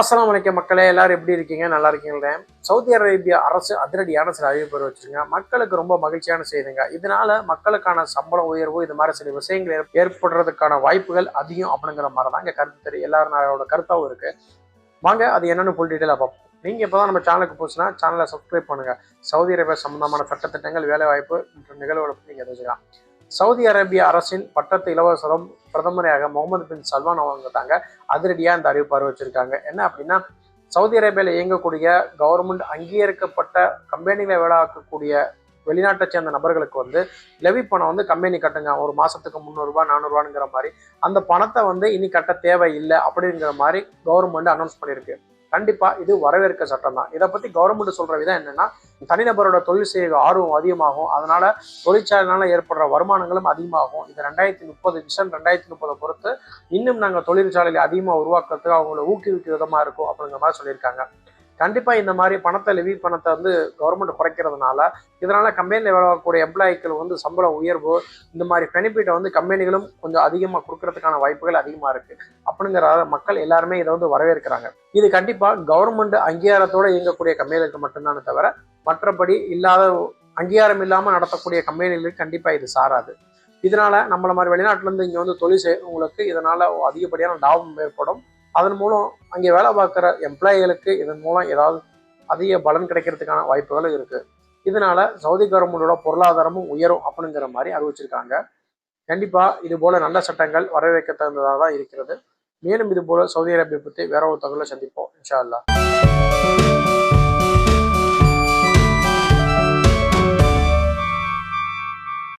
அஸ்லாம் வலைக்கம் மக்களே எல்லாரும் எப்படி இருக்கீங்க? நல்லா இருக்கீங்களே? சவுதி அரேபியா அரசு அதிரடியான சில அறிவிப்பு வச்சுருங்க. மக்களுக்கு ரொம்ப மகிழ்ச்சியான செய்திங்க. இதனால மக்களுக்கான சம்பள உயர்வு இது மாதிரி சில விஷயங்கள் ஏற்படுறதுக்கான வாய்ப்புகள் அதிகம் அப்படிங்கிற மாதிரி தான் இங்கே கருத்து தெரியும். எல்லாரோட கருத்தாவும் இருக்கு. வாங்க அது என்னன்னு ஃபுல் டீட்டெயிலாக பார்ப்போம். நீங்கள் இப்போ தான் நம்ம சேனலுக்கு போச்சுன்னா சேனலை சப்ஸ்கிரைப் பண்ணுங்கள் சவுதி அரேபியா சம்பந்தமான சட்டத்திட்டங்கள் வேலைவாய்ப்பு மற்றும் நிகழ்வுகளை நீங்கள் தெரிஞ்சுக்கலாம் சவுதி அரேபிய அரசின் பட்டத்து இலவசரம் பிரதமரையாக முகமது பின் சல்மான் அவங்க அதிரடியாக இந்த அறிவிப்பு அறிவிச்சிருக்காங்க என்ன அப்படின்னா சவுதி அரேபியாவில் இயங்கக்கூடிய கவர்மெண்ட் அங்கீகரிக்கப்பட்ட கம்பெனிகளை வேலையாக்கக்கூடிய வெளிநாட்டை சேர்ந்த நபர்களுக்கு வந்து லெவி பணம் வந்து கம்பெனி கட்டுங்க. ஒரு மாதத்துக்கு முந்நூறுரூவா நானூறுரூவாங்கிற மாதிரி. அந்த பணத்தை வந்து இனி கட்ட தேவையில்லை அப்படிங்கிற மாதிரி கவர்மெண்ட் அனௌன்ஸ் பண்ணியிருக்கு. கண்டிப்பாக இது வரவேற்க சட்டம் தான் இதை பற்றி கவர்மெண்ட் சொல்கிற விதம் என்னென்னா தனிநபரோட தொழில் செய்ய ஆர்வம் அதிகமாகும். அதனால் தொழிற்சாலைனால ஏற்படுற வருமானங்களும் அதிகமாகும். இது ரெண்டாயிரத்தி முப்பது விஷன் ரெண்டாயிரத்தி முப்பதை பொறுத்து இன்னும் நாங்கள் தொழிற்சாலையில் அதிகமாக உருவாக்குறதுக்கு அவங்கள ஊக்குவிக்க விதமாக இருக்கும் அப்படிங்கிற மாதிரி சொல்லியிருக்காங்க. கண்டிப்பாக இந்த மாதிரி பணத்தை லெவி பணத்தை வந்து கவர்மெண்ட் குறைக்கிறதுனால இதனால் கம்பெனியில் வேலை பார்க்கக்கூடிய எம்ப்ளாய்க்கள் வந்து சம்பள உயர்வு இந்த மாதிரி பெனிஃபிட்டை வந்து கம்பெனிகளும் கொஞ்சம் அதிகமாக கொடுக்கறதுக்கான வாய்ப்புகள் அதிகமாக இருக்குது அப்படிங்கிற மக்கள் எல்லாருமே இதை வந்து வரவேற்கிறாங்க. இது கண்டிப்பாக கவர்மெண்ட் அங்கீகாரத்தோட இயங்கக்கூடிய கம்பெனிகளுக்கு மட்டும்தானே தவிர மற்றபடி இல்லாத அங்கீகாரம் இல்லாமல் நடத்தக்கூடிய கம்பெனிகளுக்கு கண்டிப்பாக இது சாராது. இதனால் நம்மளை மாதிரி வெளிநாட்டிலேருந்து இங்கே வந்து தொழில் செய்வங்களுக்கு இதனால் அதிகப்படியான லாபம் ஏற்படும். அதன் மூலம் அங்கே வேலை பார்க்குற எம்ப்ளாயிகளுக்கு இதன் மூலம் ஏதாவது அதிக பலன் கிடைக்கிறதுக்கான வாய்ப்புகளும் இருக்குது இதனால சவுதி கவர்மெண்டோட பொருளாதாரமும் உயரும் அப்படிங்கிற மாதிரி அறிவிச்சிருக்காங்க. கண்டிப்பாக இது போல நல்ல சட்டங்கள் வரவேற்க தகுந்ததாக தான் இருக்கிறது. மேலும் இது போல சவுதி அரேபியா பற்றி வேற ஒரு தகவலை சந்திப்போம். இன்ஷா அல்லாஹ்